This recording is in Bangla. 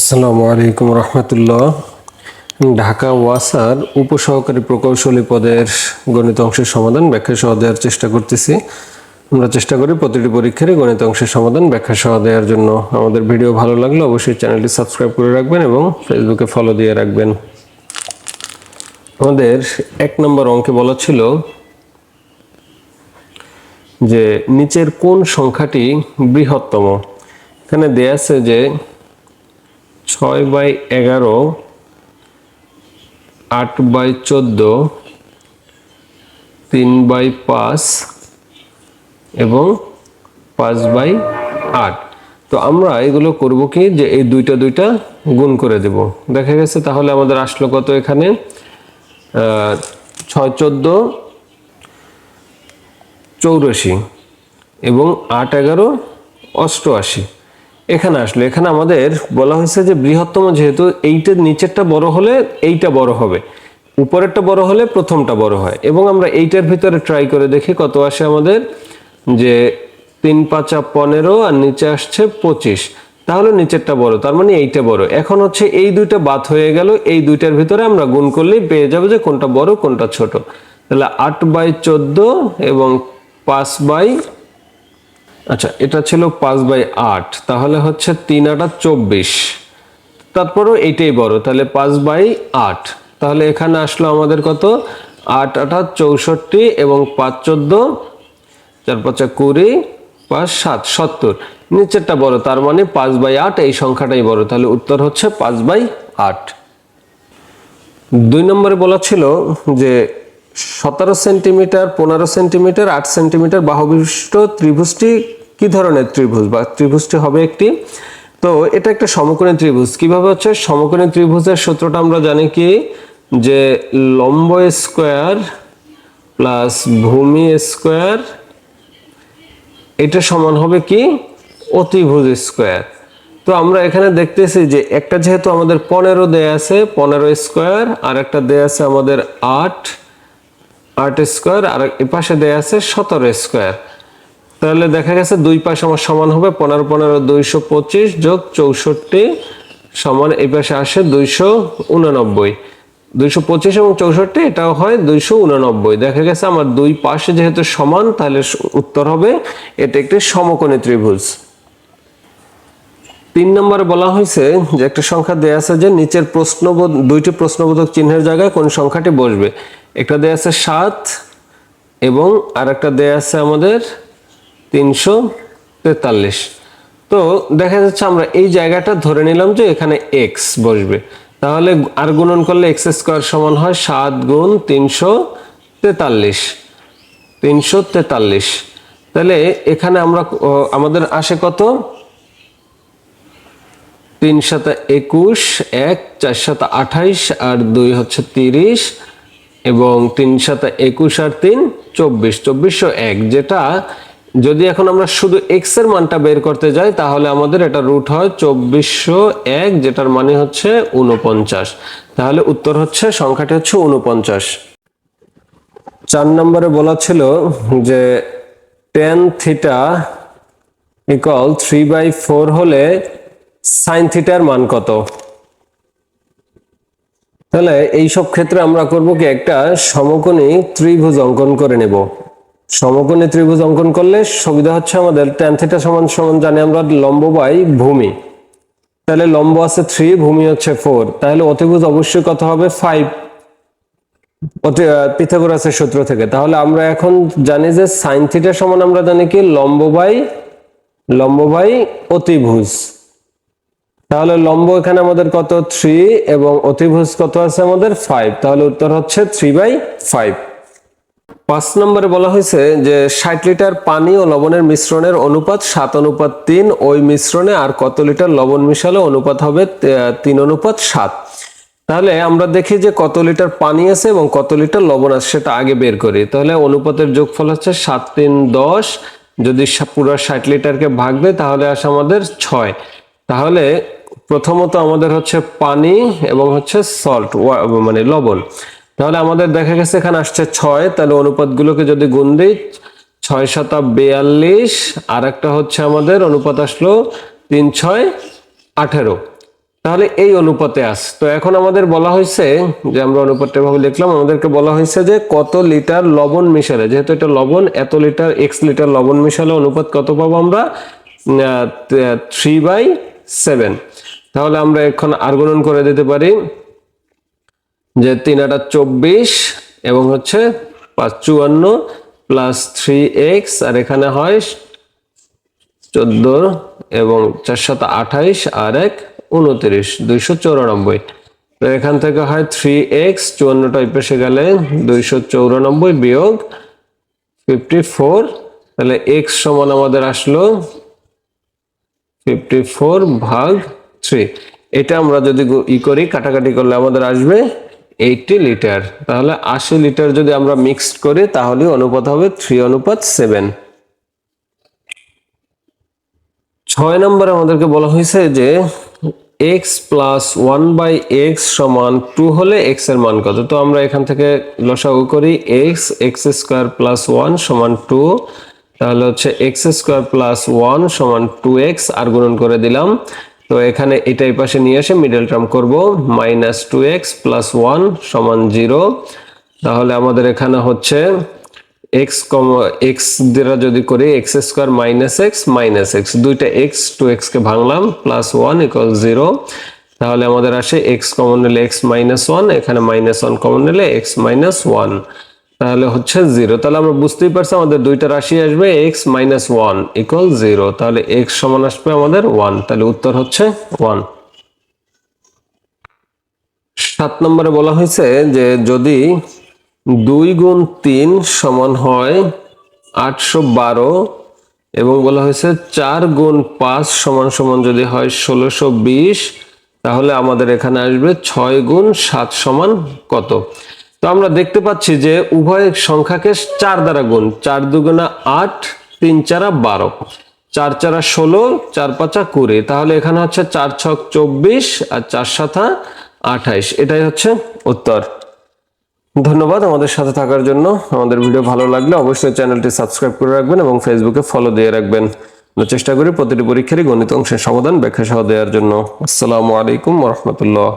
আসসালামু আলাইকুম রহমতুল্লাহ। ঢাকা ওয়াসার উপসহকারী প্রকৌশলী পদের গণিত অংশের সমাধান ব্যাখ্যা সহ দেওয়ার চেষ্টা করতেছি। আমরা চেষ্টা করি প্রতিটি পরীক্ষারই গণিত অংশের সমাধান ব্যাখ্যা সহ দেওয়ার জন্য। আমাদের ভিডিও ভালো লাগলে অবশ্যই চ্যানেলটি সাবস্ক্রাইব করে রাখবেন এবং ফেসবুকে ফলো দিয়ে রাখবেন। আমাদের এক নম্বর অঙ্কে বলা ছিল যে নিচের কোন সংখ্যাটি বৃহত্তম। এখানে দেয়া আছে যে ছয় বাই এগারো, আট বাই চোদ্দ, তিন বাই পাঁচ এবং পাঁচ বাই আট। তো আমরা এগুলো করব কি যে এই দুইটা দুইটা গুণ করে দেব। দেখা গেছে তাহলে আমাদের আসলো কত এখানে? ছয় চোদ্দ, চৌরাশি এবং আট এগারো অষ্টআশি। এখানে আসলো। এখানে আমাদের বলা হয়েছে যে বৃহত্তম যেহেতু এইটার নিচেরটা বড় হলে এইটা বড় হবে। উপরেরটা বড় হলে প্রথমটা বড় হয়। এবং আমরা এইটার ভিতরে ট্রাই করে দেখি কত আসে আমাদের। যে তিন পাঁচা পনেরো আর নিচে আসছে পঁচিশ। তাহলে নিচেরটা বড়, তার মানে এইটা বড়। এখন হচ্ছে এই দুইটা বাদ হয়ে গেল। এই দুইটার ভিতরে আমরা গুণ করলেই পেয়ে যাব যে কোনটা বড়, কোনটা ছোট। তাহলে আট বাই চোদ্দ এবং পাঁচ বাই আচ্ছা এটা ছিল পাঁচ বাই আট, তাহলে হচ্ছে তিন আটা চব্বিশ। তারপরও এইটাই বড়, তাহলে পাঁচ বাই আট। তাহলে এখানে আসলো আমাদের কত? আট আটা চৌষট্টি এবং পাঁচ চোদ্দ, চার পাঁচা কুড়ি, পাঁচ সাত, সত্তর। নিচেরটা বড়, তার মানে পাঁচ বাই আট, এই সংখ্যাটাই বড়, তাহলে উত্তর হচ্ছে পাঁচ বাই আট। দুই নম্বরে বলা ছিল যে সতেরো সেন্টিমিটার, পনেরো সেন্টিমিটার, আট সেন্টিমিটার বাহু বিশিষ্ট ত্রিভুজটি কি ধরনের ত্রিভুজ বা ত্রিভুজটি হবে একটি? তো এটা একটা সমকোণী ত্রিভুজ। কীভাবে হচ্ছে? সমকোণী ত্রিভুজের সূত্রটা আমরা জানি কি? যে লম্ব স্কোয়ার প্লাস ভূমি স্কোয়ার, এটা সমান হবে কি? অতিভুজ স্কোয়ার। তো আমরা এখানে দেখতেছি যে একটা যেহেতু আমাদের পনেরো দেয়া আছে, পনেরো স্কোয়ার, আর একটা দেয়া আছে আমাদের আট আট স্কোয়ার, আর এ পাশে দেয়া আছে সতেরো স্কোয়ার। তাহলে দেখা গেছে দুই পাশ আমার সমান হবে পনেরো পনেরো দুইশো পঁচিশ যোগ চৌষট্টি সমান এই পাশে আসে দুইশো উননব্বই। দুইশো পঁচিশ এবং চৌষট্টি, এটাও হয় দুইশো উননব্বই। দেখা গেছে আমার দুই পাশে যেহেতু সমান, তাহলে উত্তর হবে এটা একটি সমকোণী ত্রিভুজ। তিন নম্বরে বলা হয়েছে যে একটা সংখ্যা দেয়া আছে যে নিচের প্রশ্নবোধ দুইটি প্রশ্নবোধক চিহ্নের জায়গায় কোন সংখ্যাটি বসবে। একটা দেয়া আছে সাত এবং আর একটা দেয়া আছে আমাদের তিনশো তেতাল্লিশ। তো দেখা যাচ্ছে আমরা এই জায়গাটা ধরে নিলাম যে এখানে এক্স বসবে। তাহলে আর গুণন করলে এক্স স্কোয়ার সমান হয় সাত গুণ তিনশো তেতাল্লিশ। তিনশো তেতাল্লিশ। তাহলে এখানে আমরা আমাদের আসে কত? তিন শত একুশ, এক চার শত আঠাইশ আর দুই হচ্ছে তিরিশ এবং তিন শত একুশ আর তিন, চব্বিশ। চব্বিশশো এক, যেটা যদি এখন আমরা শুধু এক্সের মানটা বের করতে যাই, তাহলে আমাদের এটা রুট হয় চব্বিশশো এক, যেটার মানে হচ্ছে উনপঞ্চাশ তাহলে উত্তর হচ্ছে, সংখ্যাটি হচ্ছে উনপঞ্চাশ চার নম্বরে বলা ছিল যে ten theta equal three by four হলে সাইন থিটার মান কত? তাহলে এই সব ক্ষেত্রে আমরা করব কি, একটা সমকোণী ত্রিভুজ অঙ্কন করে নেব। সমকোণী ত্রিভুজ অঙ্কন করলে সুবিধা হচ্ছে আমাদের tan থিটা সমান সমান জানি আমরা লম্ব বাই ভূমি। তাহলে লম্ব আছে থ্রি ভূমি হচ্ছে ফোর তাহলে অতিভুজ অবশ্যই কত হবে? ফাইভ পিথাগোরাসের সূত্র থেকে। তাহলে আমরা এখন জানি যে সাইন থিটা সমান আমরা জানি কি? লম্ব বাই লম্ব বাই অতিভুজ। তাহলে লম্ব এখানে আমাদের কত? থ্রি এবং অতিভুজ কত আছে আমাদের? ফাইভ তাহলে উত্তর হচ্ছে থ্রি বাই ফাইভ পাঁচ নম্বরে বলা হয়েছে যে ষাট লিটার পানি ও লবণের মিশ্রণের অনুপাত সাত অনুপাত তিন। ওই মিশ্রণে আর কত লিটার লবণ মিশালে অনুপাত হবে তিন অনুপাত সাত। তাহলে আমরা দেখি যে কত লিটার পানি আছে এবং কত লিটার লবণ আছে সেটা আগে বের করি। তাহলে অনুপাতের যোগফল হচ্ছে সাত তিন দশ। যদি পুরো ষাট লিটারকে ভাগ দেয় তাহলে আসে আমাদের ছয়। তাহলে প্রথমত আমাদের হচ্ছে পানি এবং হচ্ছে সল্ট মানে লবণ। তাহলে আমাদের দেখা গেছে এখানে আসছে ছয়, তাহলে অনুপাতগুলোকে যদি গুণ দিই, ছয় শতা বেয়াল্লিশ আর একটা হচ্ছে আমাদের অনুপাত আসলো তিন ছয় আঠেরো। তাহলে এই অনুপাতে আস। তো এখন আমাদের বলা হয়েছে যে আমরা অনুপাতটা ভাবে লিখলাম, আমাদেরকে বলা হয়েছে যে কত লিটার লবণ মিশালে, যেহেতু এটা লবণ, এত লিটার, এক্স লিটার লবণ মিশালে অনুপাত কত পাবো আমরা? থ্রি বাই সেভেন তাহলে আমরা এখন আর্গুণন করে দিতে পারি। যে তিন আটা চব্বিশ এবং হচ্ছে পাঁচ চুয়ান্ন প্লাস থ্রি এক্স আর এখানে হয় চোদ্দ এবং চার সাত আঠাইশ, আর এক উনত্রিশ, দুইশো চৌরানব্বই। তো এখান থেকে হয় থ্রি এক্স চুয়ান্নটা পাশে গেলে দুইশো চৌরানব্বই বিয়োগ ফিফটি ফোর তাহলে এক্স সমান আমাদের আসলো ফিফটি ফোর ভাগ থ্রি এটা আমরা যদি ই করি, কাটাকাটি করলে আমাদের আসবে এইটটি লিটার তাহলে আশি লিটার যদি আমরা মিক্সড করি তাহলে অনুপাত হবে থ্রি অনুপাত সেভেন ছয় নম্বরে আমাদেরকে বলা হয়েছে যে x plus one by x সমান টু হলে এক্সের মান কত? তো আমরা এখান থেকে লসাগু করি x x square plus one সমান টু তাহলে হচ্ছে এক্স স্কোয়ার প্লাস ওয়ান সমান টু এক্স আর গুণন করে দিলাম তো এখানে এটাই পাশে নিয়ে এসে মিডল টার্ম করব minus two x plus one সমান জিরো তাহলে আমাদের এখানে হচ্ছে এক্স কম এক্স দ্বারা যদি করি x square minus x minus x দুইটা এক্স টু এক্স কে ভাঙলাম প্লাস ওয়ান ইকুয়াল জিরো তাহলে আমাদের আসে এক্স কমন নিলে এক্স মাইনাস ওয়ান এখানে মাইনাস ওয়ান কমন নিলে এক্স মাইনাস ওয়ান তাহলে হচ্ছে জিরো। তাহলে আমরা বুঝতেই পারছি আমাদের দুইটা রাশি আসবে x minus one equal zero তাহলে এক্স সমান আসবে আমাদের ওয়ান তাহলে উত্তর হচ্ছে ওয়ান সাত নম্বরে বলা হয়েছে যে যদি দুই গুণ তিন সমান হয় আটশো বারো এবং বলা হয়েছে চার গুণ পাঁচ সমান সমান যদি হয় ষোলোশো বিশ, তাহলে আমাদের এখানে আসবে ছয় গুণ সাত সমান কত? তো আমরা দেখতে পাচ্ছি যে উভয় সংখ্যাকে চার দ্বারা গুণ, চার দুগুণা আট, তিন চারা বারো। চার চারা ষোলো, চার পাঁচা কুড়ি। তাহলে এখানে হচ্ছে চার ছক চব্বিশ আর চার সাথা আঠাইশ। এটাই হচ্ছে উত্তর। ধন্যবাদ আমাদের সাথে থাকার জন্য। আমাদের ভিডিও ভালো লাগলে অবশ্যই চ্যানেলটি সাবস্ক্রাইব করে রাখবেন এবং ফেসবুকে ফলো দিয়ে রাখবেন। আমরা চেষ্টা করি প্রতিটি পরীক্ষারই গণিত অংশের সমাধান ব্যাখ্যা সহ দেওয়ার জন্য। আসসালামু আলাইকুম রহমতুল্লাহ।